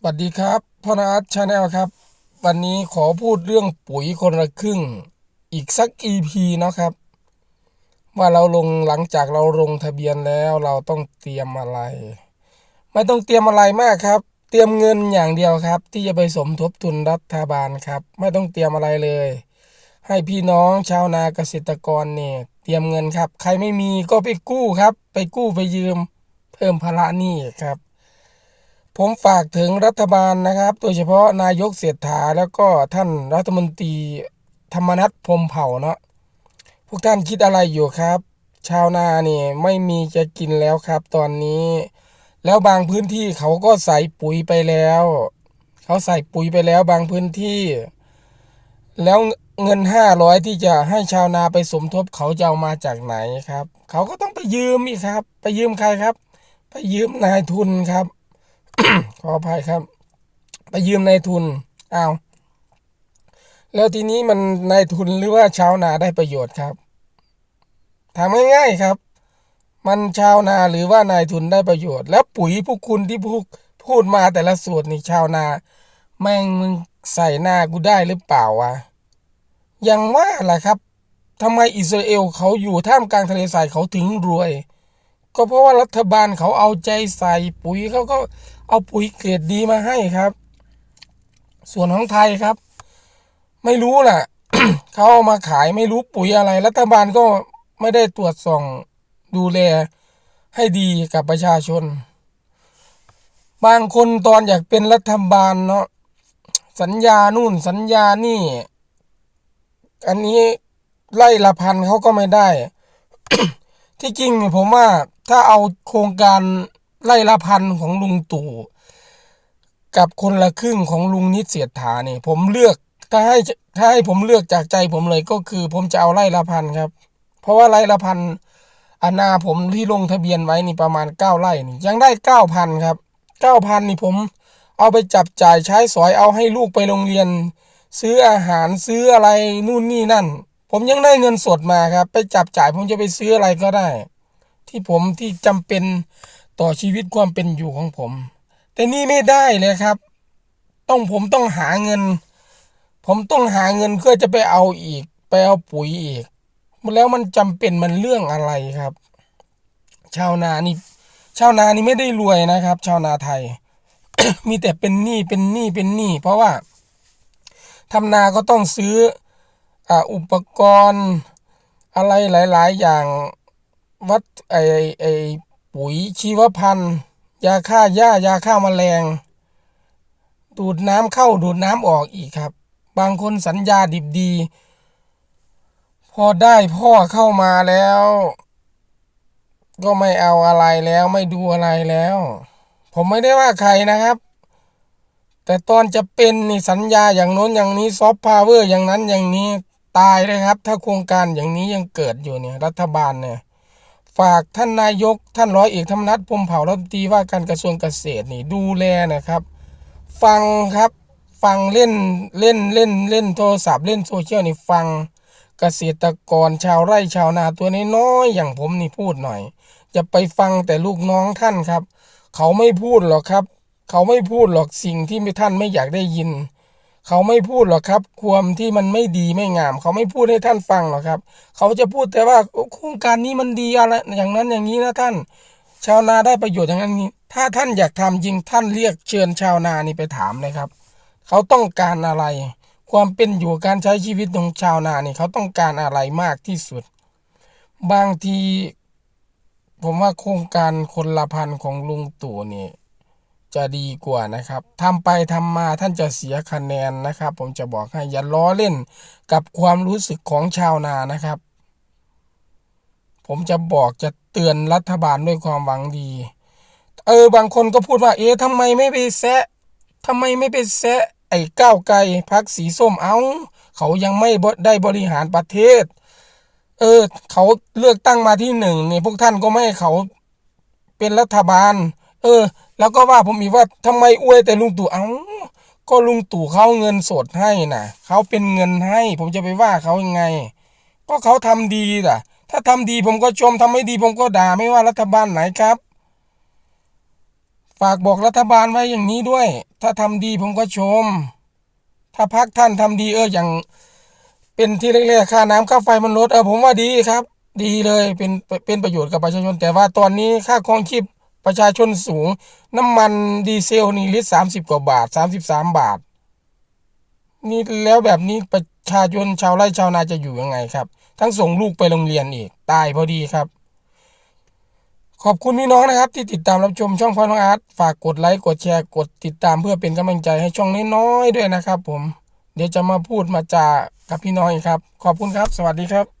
สวัสดีครับพ่อนาร์ตชาแนลครับ วันนี้ขอพูดเรื่องปุ๋ยคนละครึ่ง อีกสัก EP เนะครับ ว่าเราลงหลังจากเราลงทะเบียนแล้วเราต้องเตรียมอะไร ไม่ต้องเตรียมอะไรมากครับ เตรียมเงินอย่างเดียวครับ ที่จะไปสมทบทุนรัฐบาลครับ ไม่ต้องเตรียมอะไรเลย ให้พี่น้องชาวนาเกษตรกรเนี่ยเตรียมเงินครับ ใครไม่มีก็ไปกู้ครับ ไปกู้ไปยืม เพิ่มภาระหนี้ครับ ผมฝากถึงรัฐบาลนะครับ โดยเฉพาะนายกเศรษฐาแล้วก็ท่านรัฐมนตรีธรรมนัฐพรมเผ่าเนาะพวกท่านคิดอะไรอยู่ครับ ชาวนานี่ไม่มีจะกินแล้วครับ ตอนนี้ แล้วบางพื้นที่เขาก็ใส่ปุ๋ยไปแล้ว เขาใส่ปุ๋ยไปแล้วบางพื้นที่ แล้วเงินห้าร้อยที่จะให้ชาวนาไปสมทบเขาจะเอามาจากไหนครับ เขาก็ต้องไปยืมอีกครับ ไปยืมใครครับ ไปยืมนายทุนครับ ขออภัยครับ ไปยืมนายทุนอ้าวแล้วทีนี้มันนายทุนหรือว่าชาวนาได้ประโยชน์ครับถามง่ายๆครับ มันชาวนาหรือว่านายทุนได้ประโยชน์ แล้วปุ๋ยพวกคุณที่พูดพูดมาแต่ละสูตรนี่ชาวนา แม่งมึงใส่หน้ากูได้หรือเปล่าวะยังว่าล่ะครับทำไมอิสราเอลเขาอยู่ท่ามกลางทะเลทรายเขาถึงรวย ก็เพราะว่ารัฐบาลเขาเอาใจใส่ปุ๋ยเขาก็ เอาปุ๋ยเกรดดีมาให้ครับ ส่วนของไทยครับ ไม่รู้แหละเขาเอามาขายไม่รู้ปุ๋ยอะไร รัฐบาลก็ไม่ได้ตรวจส่องดูแลให้ดีกับประชาชน บางคนตอนอยากเป็นรัฐบาลเนาะสัญญานู่นสัญญานี่ อันนี้ไล่ละพันเขาก็ไม่ได้ ที่จริงผมว่าถ้าเอาโครงการ ไล่ละพันของลุงตู่กับคนละครึ่งของลุงนิดเสียฐานี่ผมเลือกถ้าให้ถ้าให้ผมเลือกจากใจผมเลยก็คือ ผมจะเอาไล่ละพันครับ เพราะว่าไล่ละพันอานาผมที่ลงทะเบียนไว้นี่ประมาณเก้าไร่นี่ยังได้เก้าพันครับเก้าพันนี่ผมเอาไปจับจ่ายใช้สอยเอาให้ลูกไปโรงเรียน ซื้ออาหารซื้ออะไรนู่นนี่นั่น ผมยังได้เงินสดมาครับ ไปจับจ่ายผมจะไปซื้ออะไรก็ได้ ที่ผมที่จำเป็น ต่อชีวิตความเป็นอยู่ของผม แต่นี่ไม่ได้เลยครับ ต้องผมต้องหาเงิน ผมต้องหาเงินเพื่อจะไปเอาอีก ไปเอาปุ๋ยอีกแล้วมันจำเป็นมันเรื่องอะไรครับ ชาวนานี่ชาวนานี่ไม่ได้รวยนะครับ ชาวนาไทย มีแต่เป็นหนี้เป็นหนี้เป็นหนี้เพราะว่าทำนาก็ต้องซื้อออุปกรณ์อะไรหลาย ๆ อย่างวัดไอไอ ปุ๋ยชีวพันธุ์ ยาฆ่าหญ้ายาฆ่าแมลง ดูดน้ำเข้าดูดน้ำออกอีกครับ บางคนสัญญาดิบดี พอได้พ่อเข้ามาแล้ว ก็ไม่เอาอะไรแล้วไม่ดูอะไรแล้ว ผมไม่ได้ว่าใครนะครับ แต่ตอนจะเป็นนี่สัญญาอย่างโน้นอย่างนี้ซอฟต์พาวเวอร์อย่างนั้นอย่างนี้ตายเลยครับ ถ้าโครงการอย่างนี้ยังเกิดอยู่เนี่ยรัฐบาลเนี่ย ฝากท่านนายกท่านร้อยเอกธรรมนัฐพมเผ่ารัฐมนตรีว่าการกระทรวงเกษตรนี่ดูแลนะครับ ฟังครับฟังเล่นเล่นเล่นเล่นโทรศัพท์เล่นโซเชียลนี่ฟังเกษตรกรชาวไร่ชาวนาตัวน้อยๆอย่างผมนี่พูดหน่อย จะไปฟังแต่ลูกน้องท่านครับ เขาไม่พูดหรอกครับ เขาไม่พูดหรอกสิ่งที่ท่านไม่อยากได้ยิน เขาไม่พูดหรอกครับ ความที่มันไม่ดีไม่งาม เขาไม่พูดให้ท่านฟังหรอกครับ เขาจะพูดแต่ว่าโครงการนี้มันดีอะไรอย่างนั้นอย่างนี้นะท่าน ชาวนาได้ประโยชน์อย่างนั้นนี้ ถ้าท่านอยากทำจริงท่านเรียกเชิญชาวนานี่ไปถามเลยครับ เขาต้องการอะไร ความเป็นอยู่การใช้ชีวิตของชาวนานี่เขาต้องการอะไรมากที่สุด บางที ผมว่าโครงการคนละพันของลุงตู่นี่ จะดีกว่านะครับทำไปทำมาท่านจะเสียคะแนนนะครับ ผมจะบอกให้อย่าล้อเล่นกับความรู้สึกของชาวนานะครับ ผมจะบอกจะเตือนรัฐบาลด้วยความหวังดี เออบางคนก็พูดว่า เอ๊ะทำไมไม่ไปแซะทำไมไม่ไปแซะไอ้ก้าวไกลพักสีส้มเอาเขายังไม่ได้บริหารประเทศ เออ เขาเลือกตั้งมาที่หนึ่งเนี่ยพวกท่านก็ไม่ให้เขาเป็นรัฐบาล เออ แล้วก็ว่าผมอีกว่าทำไมอวยแต่ลุงตู่เอาก็ลุงตู่เขาเงินสดให้น่ะเขาเป็นเงินให้ ผมจะไปว่าเขายังไง ก็เขาทำดีน่ะ ถ้าทำดีผมก็ชมทำไม่ดีผมก็ด่าไม่ว่ารัฐบาลไหนครับ ฝากบอกรัฐบาลไว้อย่างนี้ด้วย ถ้าถ้าทำดีผมก็ชม ถ้าพักท่านทำดีเอออย่าง เป็นที่แรกๆค่าน้ำค่าไฟมันลดเออผมว่าดีครับ ดีเลยเป็นเป็นประโยชน์กับประชาชนแต่ว่าตอนนี้ค่าครองชีพ ประชาชนสูง น้ำมันดีเซลนี่ลิตรสามสิบกว่าบาทสามสิบสามบาท นี่แล้วแบบนี้ประชาชนชาวไร่ชาวนาจะอยู่ยังไงครับ ทั้งส่งลูกไปโรงเรียนอีก ตายพอดีครับ ขอบคุณพี่น้องนะครับ ที่ติดตามรับชมช่องพอน้องอาร์ตฝากกดไลค์กดแชร์กดติดตามเพื่อเป็นกำลังใจให้ช่องน้อยๆด้วยนะครับ ผม เดี๋ยวจะมาพูดมาจากับพี่น้องครับ ขอบคุณครับ สวัสดีครับ